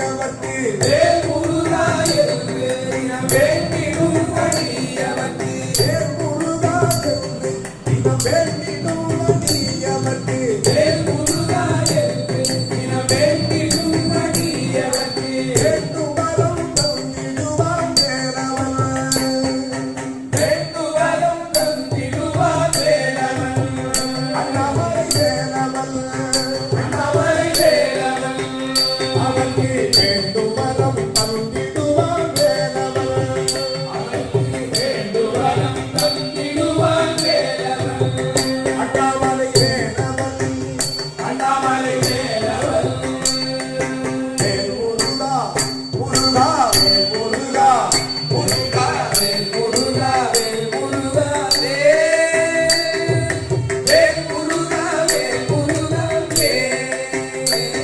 நமக்கு வேல் முருகா என்று வேண்டிடும் பணி. Hey.